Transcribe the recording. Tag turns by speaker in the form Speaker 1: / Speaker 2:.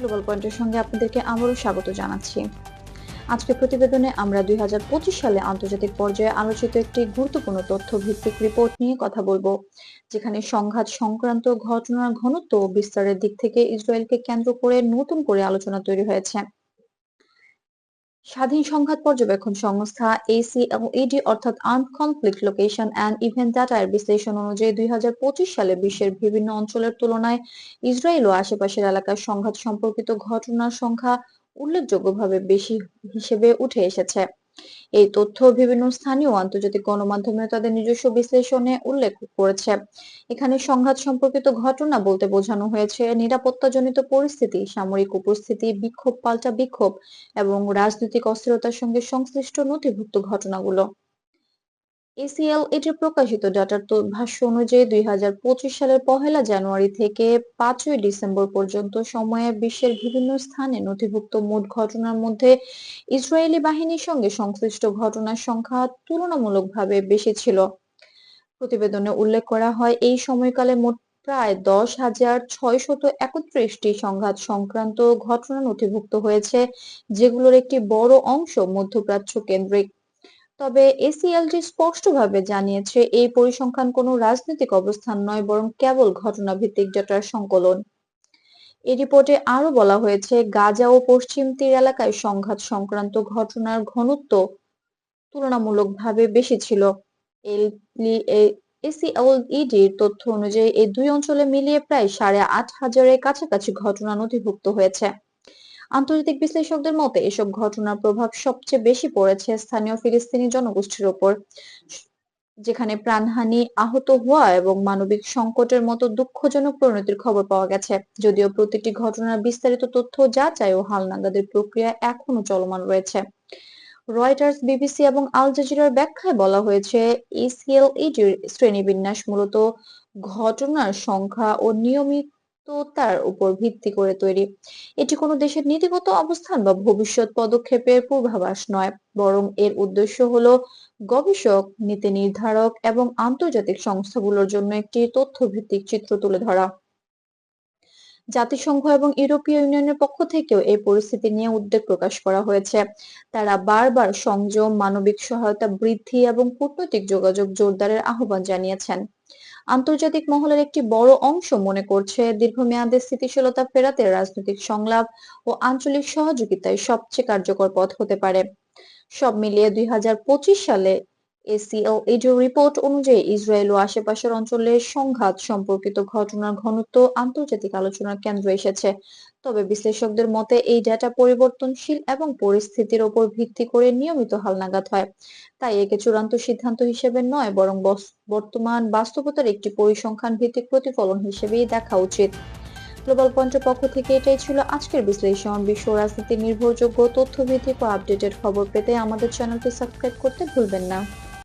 Speaker 1: Global পয়েন্টের সঙ্গে আপনাদেরকে আবারও স্বাগত জানাচ্ছি। আজকে প্রতিবেদনে আমরা দুই হাজার পঁচিশ সালে আন্তর্জাতিক পর্যায়ে আলোচিত একটি গুরুত্বপূর্ণ তথ্য ভিত্তিক রিপোর্ট নিয়ে কথা বলব, যেখানে সংঘাত সংক্রান্ত ঘটনার ঘনত্ব বিস্তারের দিক থেকে ইসরায়েলকে কেন্দ্র করে নতুন করে আলোচনা তৈরি হয়েছে। স্বাধীন সংঘাত পর্যবেক্ষণ সংস্থা এসিএলইডি অর্থাৎ arm conflict location and event data এর বিশ্লেষণ অনুযায়ী দুই হাজার পঁচিশ সালে বিশ্বের বিভিন্ন অঞ্চলের তুলনায় ইসরায়েল ও আশেপাশের এলাকার সংঘাত সম্পর্কিত ঘটনার সংখ্যা উল্লেখযোগ্যভাবে বেশি হিসেবে উঠে এসেছে। এই তথ্য বিভিন্ন স্থানীয় আন্তর্জাতিক গণমাধ্যমে তাদের নিজস্ব বিশ্লেষণে উল্লেখ করেছে। এখানে সংঘাত সম্পর্কিত ঘটনা বলতে বোঝানো হয়েছে, নিরাপত্তাজনিত পরিস্থিতি, সামরিক উপস্থিতি, বিক্ষোভ, পাল্টা বিক্ষোভ এবং রাজনৈতিক অস্থিরতার সঙ্গে সংশ্লিষ্ট নথিভুক্ত ঘটনাগুলো। এসিএল এটি প্রকাশিত ডাটার তো ভাষ্য অনুযায়ী দুই হাজার পঁচিশ সালের পহেলা জানুয়ারি থেকে পাঁচই ডিসেম্বর পর্যন্ত সময়ে বিশ্বের বিভিন্ন স্থানে নথিভুক্ত মোট ঘটনার মধ্যে ইসরায়েলি বাহিনীর সঙ্গে সংশ্লিষ্ট ঘটনার সংখ্যা তুলনামূলকভাবে বেশি ছিল। প্রতিবেদনে উল্লেখ করা হয়, এই সময়কালে মোট প্রায় দশ হাজার ছয়শত একত্রিশটি সংঘাত সংক্রান্ত ঘটনা নথিভুক্ত হয়েছে, যেগুলোর একটি বড় অংশ মধ্যপ্রাচ্য কেন্দ্রিক। তবে এসিএলজি স্পষ্টভাবে জানিয়েছে এই পরিসংখ্যান কোনো রাজনৈতিক অবস্থান নয়, বরং কেবল ঘটনা ভিত্তিক ডেটার সংকলন। এই রিপোর্টে আরও বলা হয়েছে, গাজা ও পশ্চিম তীর এলাকায় সংঘাত সংক্রান্ত ঘটনার ঘনত্ব তুলনামূলকভাবে বেশি ছিল। এসিএলইডির তথ্য অনুযায়ী, এই দুই অঞ্চলে মিলিয়ে প্রায় সাড়ে আট হাজারের কাছাকাছি ঘটনা নথিভুক্ত হয়েছে। আন্তর্জাতিক বিশ্লেষকদের মতে, এসব ঘটনার প্রভাব সবচেয়ে বেশি পড়েছে স্থানীয় ফিলিস্তিনি জনগোষ্ঠীর ওপর, যেখানে প্রাণহানি আহত হওয়া এবং মানবিক সংকটের মতো দুঃখজনক পরিণতির খবর পাওয়া গেছে। যদিও প্রতিটি ঘটনার বিস্তারিত তথ্য যা যাচাই ও হালনাগাদের প্রক্রিয়া এখনও চলমান রয়েছে। রয়টার্স, বিবিসি এবং আল জাজিরার ব্যাখ্যায় বলা হয়েছে ইসিএলইডির শ্রেণীবিন্যাস মূলত ঘটনার সংখ্যা ও নিয়মিত তার উপর ভিত্তি করে তৈরি। এটি কোনো দেশের নীতিগত অবস্থান বা ভবিষ্যৎ পদক্ষেপের পূর্বাভাস নয়, বরং এর উদ্দেশ্য হলো গবেষক, নীতি নির্ধারক এবং আন্তর্জাতিক সংস্থাগুলোর জন্য একটি তথ্য ভিত্তিক চিত্র তুলে ধরা। জাতিসংঘ এবং ইউরোপীয় ইউনিয়নের পক্ষ থেকেও এই পরিস্থিতি নিয়ে উদ্বেগ প্রকাশ করা হয়েছে। তারা বারবার সংযম, মানবিক সহায়তা বৃদ্ধি এবং কূটনৈতিক যোগাযোগ জোরদারের আহ্বান জানিয়েছেন। আন্তর্জাতিক মহলের একটি বড় অংশ মনে করছে, দীর্ঘমেয়াদে স্থিতিশীলতা ফেরাতে রাজনৈতিক সংলাপ ও আঞ্চলিক সহযোগিতায় সবচেয়ে কার্যকর পথ হতে পারে। সব মিলিয়ে দুই হাজার পঁচিশ সালে এসিএল রিপোর্ট অনুযায়ী ইসরায়েল ও আশেপাশের অঞ্চলের সংঘাত সম্পর্কিত ঘটনার ঘনত্ব আন্তর্জাতিক আলোচনার কেন্দ্রে এসেছে। তবে বিশ্লেষকদের মতে, এই ডেটা পরিবর্তনশীল এবং পরিস্থিতির ওপর ভিত্তি করে নিয়মিত হালনাগাদ হয়। তাই একে চূড়ান্ত সিদ্ধান্ত হিসেবে নয়, বরং বর্তমান বাস্তবতার একটি পরিসংখ্যান ভিত্তিক প্রতিফলন হিসেবেই দেখা উচিত। গ্লোবাল পয়েন্টের পক্ষ থেকে এটাই ছিল আজকের বিশ্লেষণ। বিশ্ব রাজনীতির নির্ভরযোগ্য তথ্যভিত্তিক ও আপডেটেড খবর পেতে আমাদের চ্যানেলটি সাবস্ক্রাইব করতে ভুলবেন না।